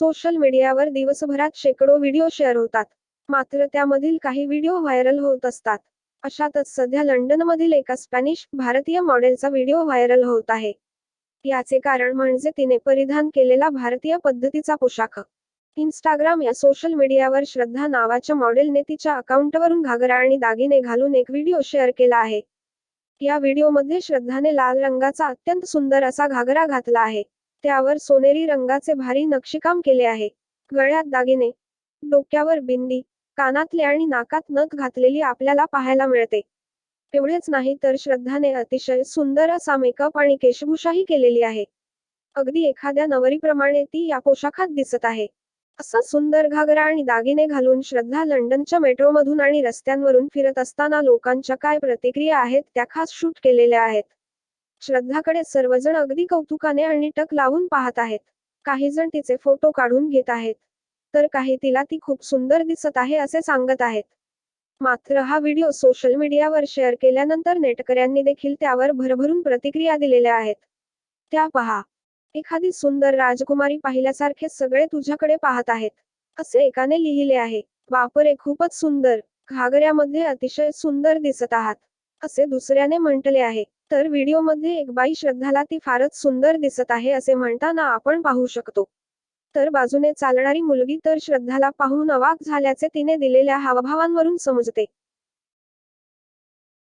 Social मीडियावर दिवसभरात शेकडो व्हिडिओ शेअर होतात. मात्र त्यामधील काही व्हिडिओ व्हायरल होत असतात. अशातच सध्या लंडनमधील एका स्पॅनिश भारतीय मॉडेलचा व्हिडिओ व्हायरल होत आहे. याचे कारण म्हणजे तिने परिधान केलेला भारतीय पद्धतीचा पोशाख. इंस्टाग्राम या सोशल मीडियावर श्रद्धा नावाच्या मॉडेलने तिच्या अकाउंटवरून घागरा आणि दागिने घालून एक व्हिडिओ शेअर केला आहे. या व्हिडिओमध्ये श्रद्धाने लाल रंगाचा अत्यंत सुंदर असा घागरा घातला आहे. त्यावर सोनेरी रंगाचे भारी नक्षीकाम केले आहे. गळ्यात दागिने डोक्यावर बिंदी कानातले आणि नाकात नथ घातलेली आपल्याला पाहायला मिळते. एवढेच नाही तर श्रद्धाने अतिशय सुंदर असा मेकअप आणि केशभूषाही केलेली आहे. अगदी एखाद्या नवरीप्रमाणे ती या पोशाखात दिसत आहे. असा सुंदर घागरा आणि दागिने घालून श्रद्धा लंडनच्या मेट्रोमधून आणि रस्त्यांवरून फिरत असताना लोकांच्या काय प्रतिक्रिया आहेत त्या खास शूट केलेल्या आहेत. श्रद्धाकडे सर्वजण अगदी कौतुकाने आणि टक लावून पाहत आहेत. काही जण तिचे फोटो काढून घेत आहेत. तर काही तिला ती खूप सुंदर दिसत आहे असे सांगत आहेत. मात्र हा व्हिडिओ सोशल मीडियावर शेअर केल्यानंतर नेटकऱ्यांनी देखील त्यावर भरभरून प्रतिक्रिया दिलेल्या आहेत. त्या पहा. एखादी सुंदर राजकुमारी पाहिल्यासारखे सगळे तुझ्याकडे पाहत आहेत. असे एकाने लिहिले आहे. वापरे खूपच सुंदर. घागऱ्यामध्ये अतिशय सुंदर दिसत आहात. असे दुसऱ्याने म्हटले आहे. तर व्हिडिओमध्ये एक बाई श्रद्धाला ती फारच सुंदर दिसत आहे असे म्हणताना आपण पाहू शकतो. तर बाजूने चालणारी मुलगी तर श्रद्धाला पाहून अवाक झाल्याचे तिने दिलेल्या हावभावांवरून समजते.